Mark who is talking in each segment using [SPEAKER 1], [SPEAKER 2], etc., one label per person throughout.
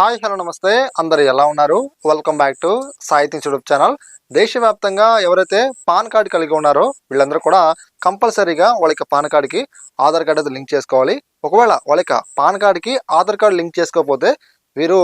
[SPEAKER 1] Hi hello నమస్తే. అందరు ఎలా ఉన్నారు? Welcome back to Sahityam YouTube channel దేశవ్యాప్తంగా ఎవరైతే పాన్ కార్డు కలిగి ఉన్నారో వీళ్ళందరూ కూడా కంపల్సరీగా వాళ్ళకి పాన్ కార్డుకి ఆధార్ కార్డు అయితే లింక్ చేసుకోవాలి. ఒకవేళ వాళ్ళకి పాన్ కార్డుకి ఆధార్ కార్డు లింక్ చేసుకోకపోతే వీరు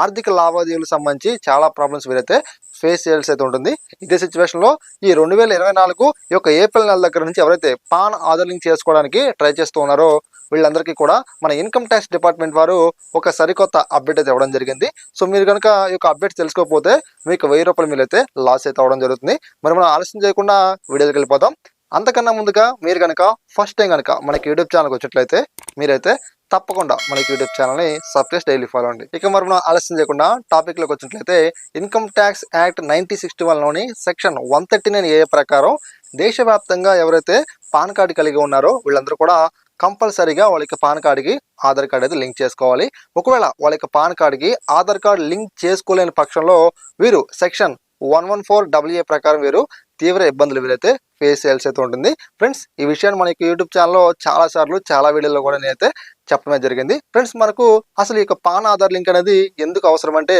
[SPEAKER 1] ఆర్థిక లావాదేవీలకు సంబంధించి చాలా ప్రాబ్లమ్స్ వీరైతే ఫేస్ చేయాల్సి అయితే ఉంటుంది. ఇదే సిచ్యువేషన్లో ఈ రెండు వేల ఇరవై నాలుగు ఈ యొక్క ఏప్రిల్ నెల దగ్గర నుంచి ఎవరైతే పాన్ ఆధార్ లింక్ చేసుకోవడానికి ట్రై చేస్తూ ఉన్నారో వీళ్ళందరికీ కూడా మన ఇన్కమ్ ట్యాక్స్ డిపార్ట్మెంట్ వారు ఒక సరికొత్త అప్డేట్ అయితే ఇవ్వడం జరిగింది. సో మీరు కనుక ఈ యొక్క అప్డేట్ తెలుసుకోకపోతే మీకు వెయ్యి రూపాయలు మీరు అయితే లాస్ అయితే అవ్వడం జరుగుతుంది. మరి మనం ఆలస్యం చేయకుండా వీడియోకి వెళ్ళిపోతాం అంతకన్నా ముందుగా మీరు కనుక ఫస్ట్ టైం కనుక మనకి యూట్యూబ్ ఛానల్కి వచ్చినట్లయితే మీరైతే తప్పకుండా మనకి యూట్యూబ్ ఛానల్ని సబ్స్క్రైబ్ డైలీ ఫాలో అండి ఇక మరి మనం ఆలస్యం చేయకుండా టాపిక్లోకి వచ్చినట్లయితే income tax act nineteen sixty లోని section one thirty nine A ప్రకారం దేశవ్యాప్తంగా ఎవరైతే పాన్ కార్డు కలిగి ఉన్నారో వీళ్ళందరూ కూడా కంపల్సరీగా వాళ్ళకి పాన్ కార్డుకి ఆధార్ కార్డు అయితే లింక్ చేసుకోవాలి. ఒకవేళ వాళ్ళకి పాన్ కార్డుకి ఆధార్ కార్డు లింక్ చేసుకోలేని పక్షంలో వీరు section one one four W A ప్రకారం వీరు తీవ్ర ఇబ్బందులు వీరైతే ఫేస్ చేయాల్సి అయితే ఉంటుంది. ఫ్రెండ్స్ ఈ విషయాన్ని మనకి యూట్యూబ్ ఛానల్లో చాలా సార్లు చాలా వీడియోలో కూడా నేనైతే చెప్పడమే జరిగింది. ఫ్రెండ్స్ మనకు అసలు ఈ యొక్క పాన్ ఆధార్ లింక్ అనేది ఎందుకు అవసరం అంటే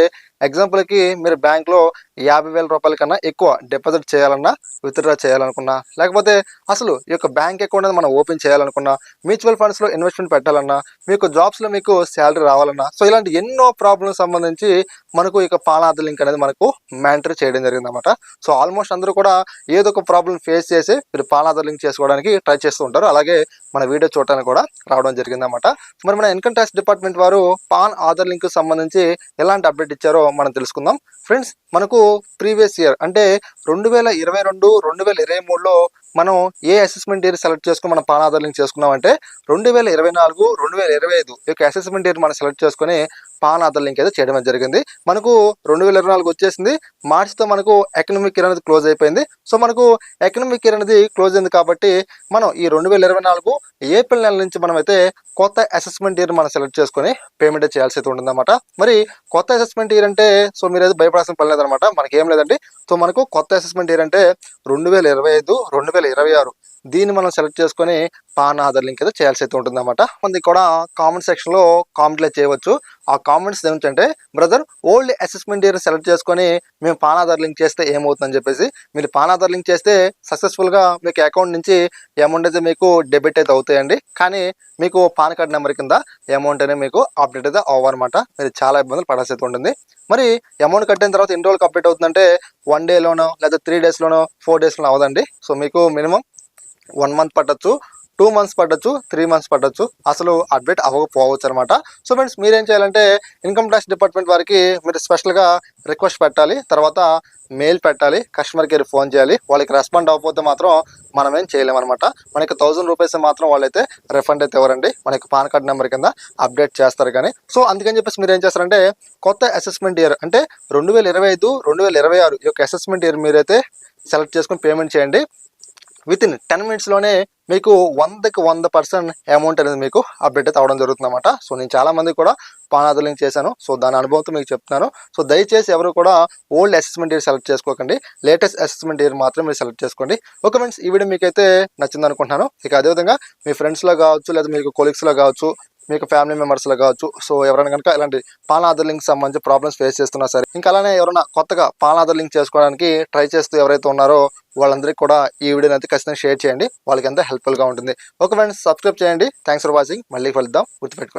[SPEAKER 1] ఎగ్జాంపుల్కి మీరు బ్యాంక్లో యాభై వేల రూపాయల కన్నా ఎక్కువ డిపాజిట్ చేయాలన్నా విత్డ్రా చేయాలనుకున్నా లేకపోతే అసలు ఈ యొక్క బ్యాంక్ అకౌంట్ అనేది మనం ఓపెన్ చేయాలనుకున్నా మ్యూచువల్ ఫండ్స్లో ఇన్వెస్ట్మెంట్ పెట్టాలన్నా మీకు జాబ్స్లో మీకు శాలరీ రావాలన్నా సో ఇలాంటి ఎన్నో ప్రాబ్లమ్స్ సంబంధించి మనకు ఈ యొక్క ఆధార్ లింక్ అనేది మనకు మ్యాంటర్ చేయడం జరిగిందన్నమాట. సో ఆల్మోస్ట్ అందరూ కూడా ఏదో ఒక ప్రాబ్లం ఫేస్ చేసి మీరు పాన్ ఆధార్ లింక్ చేసుకోవడానికి ట్రై చేస్తూ ఉంటారు. అలాగే మన వీడియో చూడటానికి కూడా రావడం జరిగిందన్నమాట. మరి మన ఇన్కమ్ ట్యాక్స్ డిపార్ట్మెంట్ వారు పాన్ ఆధార్ లింక్ సంబంధించి ఎలాంటి అప్డేట్ ఇచ్చారో మనం తెలుసుకుందాం. ఫ్రెండ్స్ మనకు ప్రీవియస్ ఇయర్ అంటే రెండు వేల ఇరవై రెండు రెండు వేల ఇరవై మూడులో మనం ఏ అసెస్మెంట్ ఇయర్ సెలెక్ట్ చేసుకుని మనం పాన్ ఆధార్ లింక్ చేసుకున్నామంటే రెండు వేల ఇరవై నాలుగు రెండు వేల ఇరవై ఐదు ఈ యొక్క అసెస్మెంట్ ఇయర్ మనం సెలెక్ట్ చేసుకుని పాన్ ఆధార్ లింక్ అయితే చేయడం జరిగింది. మనకు రెండు వేల ఇరవై నాలుగు వచ్చేసింది. మార్చితో మనకు ఎకనామిక్ ఇయర్ అనేది క్లోజ్ అయిపోయింది. సో మనకు ఎకనామిక్ ఇయర్ అనేది క్లోజ్ అయింది కాబట్టి మనం ఈ రెండు వేల ఇరవై నాలుగు ఏప్రిల్ నెల నుంచి మనమైతే కొత్త అసెస్మెంట్ ఇయర్ మనం సెలెక్ట్ చేసుకొని పేమెంట్ చేయాల్సి అయితే ఉంటుందన్నమాట. మరి కొత్త అసెస్మెంట్ ఇయర్ అంటే సో మీరు అయితే భయపడాల్సిన పని లేదనమాట మనకి ఏం లేదండి. సో మనకు కొత్త అసెస్మెంట్ ఇయర్ అంటే రెండు వేల ఇరవై ఐదు రెండు వేల ఇరవై ఆరు దీన్ని మనం సెలెక్ట్ చేసుకొని పాన్ ఆధార్ లింక్ అయితే చేయాల్సి అయితే ఉంటుంది అనమాట కూడా కామెంట్ సెక్షన్లో కామెంట్లు చేయవచ్చు. ఆ కామెంట్స్ ఏమిటంటే brother old assessment year select చేసుకొని మేము పాన్ ఆధార్ లింక్ చేస్తే ఏమవుతుందని చెప్పేసి. మీరు పాన్ ఆధార్ లింక్ చేస్తే సక్సెస్ఫుల్గా మీకు అకౌంట్ నుంచి అమౌంట్ అయితే మీకు డెబిట్ అయితే అవుతాయండి. కానీ మీకు పాన్ కార్డ్ నెంబర్ కింద అమౌంట్ అనేది మీకు అప్డేట్ అయితే అవ్వనమాట మీరు చాలా ఇబ్బందులు పడాల్సి అయితే ఉంటుంది. మరి అమౌంట్ కట్టిన తర్వాత ఎన్ని రోజులకు అప్డేట్ అవుతుందంటే వన్ డేలోనో లేదా త్రీ డేస్లోనో ఫోర్ డేస్లోనో అవదండి సో మీకు మినిమం వన్ మంత్ పట్టొచ్చు టూ మంత్స్ పట్టచ్చు త్రీ మంత్స్ పట్టచ్చు. అసలు అప్డేట్ అవ్వకపోవచ్చు అనమాట సో ఫ్రెండ్స్ మీరేం చేయాలంటే ఇన్కమ్ ట్యాక్స్ డిపార్ట్మెంట్ వారికి మీరు స్పెషల్గా రిక్వెస్ట్ పెట్టాలి తర్వాత మెయిల్ పెట్టాలి కస్టమర్ కేర్ ఫోన్ చేయాలి. వాళ్ళకి రెస్పాండ్ అవ్వకపోతే మాత్రం మనం ఏం చేయలేమనమాట మనకి థౌసండ్ రూపీస్ మాత్రం వాళ్ళైతే రిఫండ్ అయితే ఇవ్వరండి. మనకి పాన్ కార్డ్ నెంబర్ కింద అప్డేట్ చేస్తారు కానీ. సో అందుకని చెప్పేసి మీరు ఏం చేస్తారంటే కొత్త అసెస్మెంట్ ఇయర్ అంటే రెండు వేల ఇరవై ఐదు రెండు వేల ఇరవై ఆరు ఈ యొక్క అసెస్మెంట్ ఇయర్ మీరైతే సెలెక్ట్ చేసుకుని పేమెంట్ చేయండి. విత్ ఇన్ టెన్ మినిట్స్లోనే మీకు వందకి వంద పర్సెంట్ అమౌంట్ అనేది మీకు అప్డేట్ అయితే అవడం జరుగుతుంది అనమాట సో నేను చాలా మంది కూడా పానాధర్ చేశాను. సో దాని అనుభవంతో మీకు చెప్తున్నాను. సో దయచేసి ఎవరు కూడా ఓల్డ్ అసెస్మెంట్ ఇయర్ సెలెక్ట్ చేసుకోకండి. లేటెస్ట్ అసెస్మెంట్ ఇయర్ మాత్రం మీరు సెలెక్ట్ చేసుకోండి. ఓకే ఫ్రెండ్స్ ఈ వీడియో మీకైతే నచ్చింది అనుకుంటున్నాను ఇక అదేవిధంగా మీ ఫ్రెండ్స్లో కావచ్చు లేదా మీకు కొలీగ్స్లో కావచ్చు మీకు ఫ్యామిలీ మెంబర్స్లో కావచ్చు. సో ఎవరైనా కనుక ఇలాంటి పాన్ ఆధార్ లింక్ సంబంధించి ప్రాబ్లమ్స్ ఫేస్ చేస్తున్నా సరే ఇంకా అలానే ఎవరైనా కొత్తగా పాన్ ఆధార్ లింక్ చేసుకోవడానికి ట్రై చేస్తూ ఎవరైతే ఉన్నారో వాళ్ళందరికీ కూడా ఈ వీడియోని అయితే ఖచ్చితంగా షేర్ చేయండి. వాళ్ళకి ఎంత హెల్ప్ఫుల్గా ఉంటుంది. ఓకే ఫ్రెండ్స్ సబ్స్క్రైబ్ చేయండి. థ్యాంక్స్ ఫర్ వాచింగ్ మళ్ళీ కలుద్దాం. గుర్తుపెట్టుకోండి.